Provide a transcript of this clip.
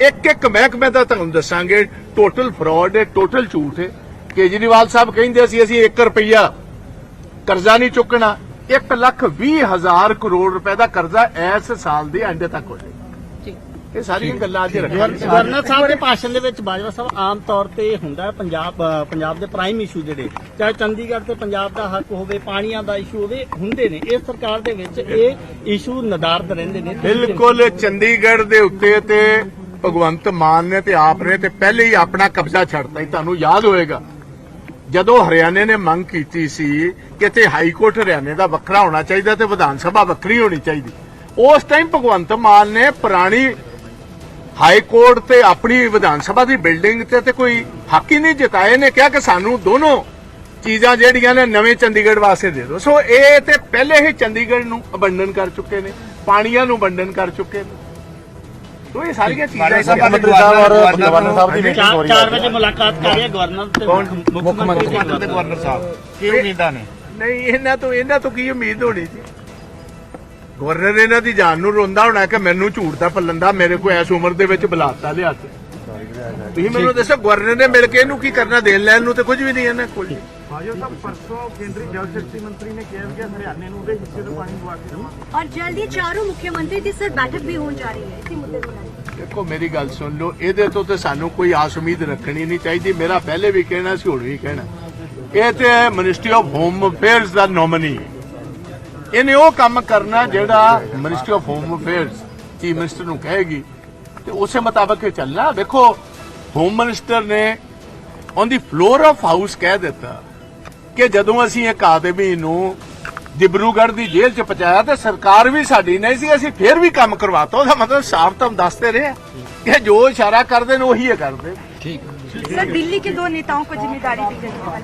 ਇੱਕ ਇੱਕ ਮਹਿਕਮੇ ਦਾ ਤੁਹਾਨੂੰ ਦੱਸਾਂਗੇ ਟੋਟਲ ਫਰਾਡ ਹੈ ਟੋਟਲ ਝੂਠ ਹੈ। ਕੇਜਰੀਵਾਲ ਸਾਹਿਬ ਕਹਿੰਦੇ ਸੀ ਅਸੀਂ 1 ਰੁਪਈਆ ਕਰਜ਼ਾ ਨਹੀਂ ਚੁੱਕਣਾ 1 ਲੱਖ 20 ਹਜ਼ਾਰ ਕਰੋੜ ਰੁਪਏ ਦਾ ਕਰਜ਼ਾ ਇਸ ਸਾਲ ਦੇ ਐਂਡ ਤੱਕ ਹੋ ਜਾਏਗਾ। ਇਹ ਸਾਰੀਆਂ ਗੱਲਾਂ ਅੱਜ ਰੱਖੀਆਂ ਗਵਰਨਰ ਸਾਹਿਬ ਦੇ ਭਾਸ਼ਣ ਦੇ ਵਿੱਚ ਬਾਜਵਾ ਸਾਹਿਬ ਆਮ ਤੌਰ ਤੇ ਹੁੰਦਾ ਹੈ ਪੰਜਾਬ ਪੰਜਾਬ ਦੇ ਪ੍ਰਾਈਮ ਇਸ਼ੂ ਜਿਹੜੇ ਚਾਹੇ ਚੰਡੀਗੜ੍ਹ ਤੇ ਪੰਜਾਬ ਦਾ ਹੱਕ ਹੋਵੇ ਪਾਣੀਆਂ ਦਾ ਇਸ਼ੂ ਹੋਵੇ ਹੁੰਦੇ ਨੇ। ਇਸ ਸਰਕਾਰ ਦੇ ਵਿੱਚ ਇਹ ਇਸ਼ੂ ਨਦਾਰਦ ਰਹਿੰਦੇ ਨੇ। ਬਿਲਕੁਲ ਚੰਡੀਗੜ੍ਹ ਦੇ ਉੱਤੇ ਤੇ ਭਗਵੰਤ ਮਾਨ ਨੇ ਤੇ ਆਪ ਨੇ ਤੇ ਪਹਿਲੇ ਹੀ ਆਪਣਾ ਕਬਜ਼ਾ ਛੱਡਤਾ ਤੁਹਾਨੂੰ ਯਾਦ ਹੋਏਗਾ। ਜਦੋਂ ਹਰਿਆਣੇ ਨੇ ਮੰਗ ਕੀਤੀ ਸੀ ਕਿ ਤੇ ਹਾਈ ਕੋਰਟ ਹਰਿਆਣੇ ਦਾ ਵੱਖਰਾ ਹੋਣਾ ਚਾਹੀਦਾ ਤੇ ਵਿਧਾਨ ਸਭਾ ਵੱਖਰੀ ਹੋਣੀ ਚਾਹੀਦੀ, ਉਸ ਟਾਈਮ ਭਗਵੰਤ ਮਾਨ ਨੇ ਪੁਰਾਣੀ ਹਾਈ ਕੋਰਟ ਤੇ ਆਪਣੀ ਵਿਧਾਨ ਸਭਾ ਦੀ ਬਿਲਡਿੰਗ ਤੇ ਤੇ ਕੋਈ ਹੱਕ ਹੀ ਨਹੀਂ ਜਿਤਾਏ ਨੇ ਕਿਹਾ ਕਿ ਸਾਨੂੰ ਦੋਨੋਂ ਚੀਜ਼ਾਂ ਜਿਹੜੀਆਂ ਨੇ ਨਵੇਂ ਚੰਡੀਗੜ੍ਹ ਵਾਸਤੇ ਦੇ ਦਿਓ। ਸੋ ਇਹ ਤੇ ਪਹਿਲੇ ਹੀ ਚੰਡੀਗੜ੍ਹ ਨੂੰ ਅਬੰਡਨ ਕਰ ਚੁੱਕੇ ਨੇ, ਪਾਣੀਆਂ ਨੂੰ ਅਬੰਡਨ ਕਰ ਚੁੱਕੇ ਨੇ। ਸੋ ਇਹ ਸਾਰੀਆਂ ਚੀਜ਼ਾਂ ਮੁੱਖ ਮੰਤਰੀ ਸਾਹਿਬ ਔਰ ਗਵਰਨਰ ਸਾਹਿਬ ਦੀ ਮੀਟਿੰਗ ਹੋ ਰਹੀ 4 ਹੈ ਵਜੇ ਮੁਲਾਕਾਤ ਕਰ ਰਹੇ ਗਵਰਨਰ ਤੇ ਮੁੱਖ ਮੰਤਰੀ ਤੇ ਗਵਰਨਰ ਸਾਹਿਬ। ਕੀ ਉਮੀਦਾਂ ਨੇ? ਨਹੀਂ ਇਹਨਾਂ ਤੋਂ ਇਹਨਾਂ ਤੋਂ ਕੀ ਉਮੀਦ ਹੋਣੀ ਸੀ? ਗਵਰਨਰ ਇਹਨਾਂ ਦੀ ਜਾਨ ਨੂੰ ਰੋਂਦਾ ਹੋਣਾ ਕਿ ਮੈਨੂੰ ਝੂਠ ਦਾ ਪੱਲੰਦਾ ਮੇਰੇ ਕੋਲ ਐਸ ਉਮਰ ਦੇ ਵਿੱਚ ਬੁਲਾਤਾ ਲਿਆ ਕੇ ਤੁਸੀਂ ਮੈਨੂੰ ਦੱਸੋ ਗਵਰਨਰ ਨੇ ਮਿਲ ਕੇ ਇਹਨੂੰ ਕੀ ਕਰਨਾ ਦੇਣ ਲੈਣ ਨੂੰ ਤੇ ਕੁਝ ਵੀ ਨਹੀਂ ਇਹਨਾਂ ਕੋਲ। ਭਾਜੋ ਸਾਹਿਬ ਪਰਸੋਂ ਕੇਂਦਰੀ ਜਲ ਸ਼ਕਤੀ ਮੰਤਰੀ ਨੇ ਕਿਹਾ ਕਿ ਹਰਿਆਣੇ ਨੂੰ ਉਹਦੇ ਹਿੱਸੇ ਤੋਂ ਪਾਣੀ ਦਵਾ ਕੇ ਦੇਵਾਂਗੇ ਔਰ ਜਲਦੀ ਚਾਰੋਂ ਮੁੱਖ ਮੰਤਰੀ ਦੀ ਸਰ ਬੈਠਕ ਵੀ ਹੋਣ ਜਾ ਰਹੀ ਹੈ ਇਸੇ ਮੁੱਦੇ ਨੂੰ ਦੇਖੋ ਮੇਰੀ ਗੱਲ ਸੁਣ ਲਓ ਇਹਦੇ ਤੋਂ ਤੇ ਸਾਨੂੰ ਕੋਈ ਆਸ ਉਮੀਦ ਰੱਖਣੀ ਨਹੀਂ ਚਾਹੀਦੀ। ਮੇਰਾ ਪਹਿਲੇ ਵੀ ਕਹਿਣਾ ਸੀ ਹੁਣ ਵੀ ਕਹਿਣਾ। ਇਹ ਤੇ ਮਿਨਿਸਟਰੀ ਆਫ ਹੋਮ ਅਫੇਅਰਸ ਦਾ ਨੋਮਨੀ ਇਹਨੇ ਉਹ ਕੰਮ ਕਰਨਾ ਜਿਹੜਾ ministry of home affairs chief minister ਨੂੰ ਕਹੇਗੀ। ਤੇ ਉਸੇ ਮੁਤਾਬਕ ਚੱਲਣਾ। ਵੇਖੋ ਹੋਮ ਮਿਨਿਸਟਰ ਨੇ on the floor of house ਕਹਿ ਦਿੱਤਾ ਕਿ ਜਦੋਂ ਅਸੀਂ ਇੱਕ ਆਦਮੀ ਨੂੰ ਦਿਬਰੂਗੜ੍ਹ ਦੀ ਜੇਲ੍ਹ 'ਚ ਪਹੁੰਚਾਇਆ ਤੇ ਸਰਕਾਰ ਵੀ ਸਾਡੀ ਨਹੀਂ ਸੀ ਅਸੀਂ ਫੇਰ ਵੀ ਕੰਮ ਕਰਵਾਤਾ ਉਹਦਾ ਮਤਲਬ ਸਾਫ਼ ਤਾਂ ਦੱਸਦੇ ਰਹੇ ਆ ਕਿ ਜੋ ਇਸ਼ਾਰਾ ਕਰਦੇ ਨੇ ਉਹੀ ਇਹ ਕਰਦੇ सर दिल्ली के दो नेताओं को जिम्मेदारी दी गई है